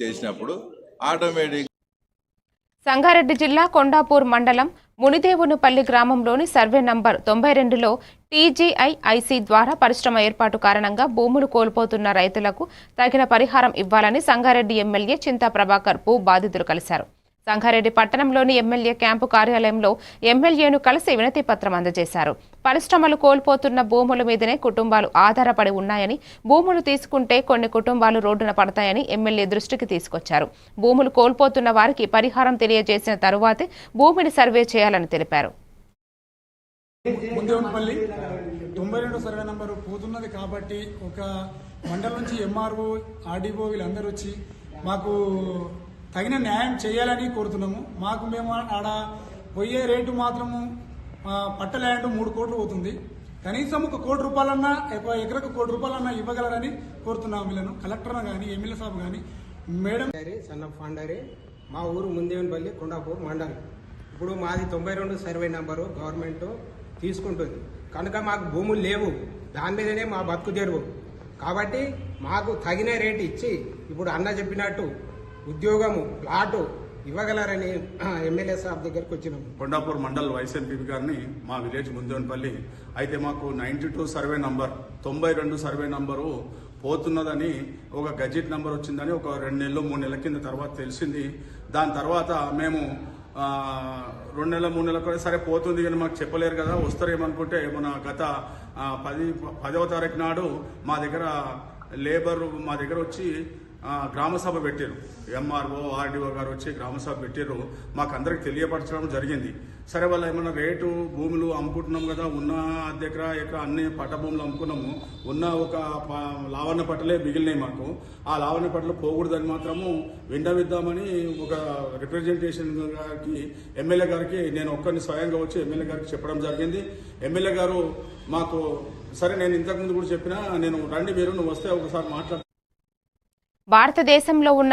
చేసినప్పుడు ఆటోమేటిక్ సంగారెడ్డి జిల్లా కొండాపూర్ మండలం మునిదేవునిపల్లి గ్రామంలోని సర్వే నంబర్ తొంభై రెండులో టీజీఐఐసి ద్వారా పరిశ్రమ ఏర్పాటు కారణంగా భూములు కోల్పోతున్న రైతులకు తగిన పరిహారం ఇవ్వాలని సంగారెడ్డి ఎమ్మెల్యే చింతా ప్రభాకర్ భూ బాధితులు కలిశారు. సంగారెడ్డి పట్టణంలోని ఎమ్మెల్యే క్యాంపు కార్యాలయంలో ఎమ్మెల్యేను కలిసి వినతి పత్రం అందజేశారు. పరిశ్రమలు కోల్పోతున్న భూముల మీదనే కుటుంబాలు ఆధారపడి ఉన్నాయని భూములు తీసుకుంటే కొన్ని కుటుంబాలు రోడ్డున పడతాయని ఎమ్మెల్యే దృష్టికి తీసుకొచ్చారు. భూములు కోల్పోతున్న వారికి పరిహారం తెలియజేసిన తరువాతే భూమిని సర్వే చేయాలని తెలిపారు. తొంభై రెండు సర్వే నంబరు పోతున్నది కాబట్టి ఒక మండలం నుంచి ఎంఆర్ఓ ఆర్డీఓ వీళ్ళందరూ వచ్చి మాకు తగిన న్యాయం చేయాలని కోరుతున్నాము. మాకు మేము ఆడ పోయే రేటు మాత్రము పట్ట ల్యాండ్ మూడు కోట్లు పోతుంది. కనీసం ఒక కోటి రూపాయలన్నా ఒక ఎకరకు కోటి రూపాయలన్నా ఇవ్వగలరని కోరుతున్నాము వీళ్ళను. కలెక్టర్ కానీ ఎమ్మెల్యే సాబ్ కానీ మేడం సన్న ఫండరీ మా ఊరు ముందేవనపల్లి కొండాపూర్ మండలం. ఇప్పుడు మాది తొంభై రెండు సర్వే నంబరు గవర్నమెంట్ తీసుకుంటుంది. కనుక మాకు భూములు లేవు. దాని మీదనే మా బతుకు తెరువు. కాబట్టి మాకు తగిన రేటు ఇచ్చి ఇప్పుడు అన్న చెప్పినట్టు ఉద్యోగము ప్లాటు ఇవ్వగలరని ఎమ్మెల్యే సాబ్ దగ్గరికి వచ్చినాము. కొండాపూర్ మండల్ వైస్ గారిని మా విలేజ్ ముందేనపల్లి అయితే మాకు నైన్టీ టూ సర్వే నంబర్ తొంభై రెండు సర్వే నంబరు పోతున్నదని ఒక గజెట్ నంబర్ వచ్చిందని ఒక రెండు నెలలు మూడు నెలల కింద తర్వాత తెలిసింది. దాని తర్వాత మేము రెండు నెలల మూడు నెలల కూడా సరే పోతుంది కానీ మాకు చెప్పలేరు కదా వస్తారేమనుకుంటే మన గత పది పదవ తారీఖు నాడు మా దగ్గర లేబర్ మా దగ్గర వచ్చి గ్రామసభ గ్రామ సభ పెట్టారు. ఎంఆర్ఓ ఆర్డీఓ గారు వచ్చి గ్రామ సభ పెట్టారు. మాకు అందరికి తెలియపరచడం జరిగింది. సరే వాళ్ళు ఏమన్నా రేటు భూములు అమ్ముకుంటున్నాం కదా ఉన్న దగ్గర ఇక్కడ అన్ని పట్ట భూములు అమ్ముకున్నాము. ఉన్న ఒక లావణ్య పట్టలే మిగిలినాయి మాకు. ఆ లావణ్య పట్టలు పోకూడదని మాత్రము విండవిద్దామని ఒక రిప్రజెంటేషన్ గారికి ఎమ్మెల్యే గారికి నేను ఒక్కరిని స్వయంగా వచ్చి ఎమ్మెల్యే గారికి చెప్పడం జరిగింది. ఎమ్మెల్యే గారు మాకు సరే నేను ఇంతకుముందు కూడా చెప్పినా నేను రండి మీరు నువ్వు వస్తే ఒకసారి మాట్లాడు భారతదేశంలో ఉన్న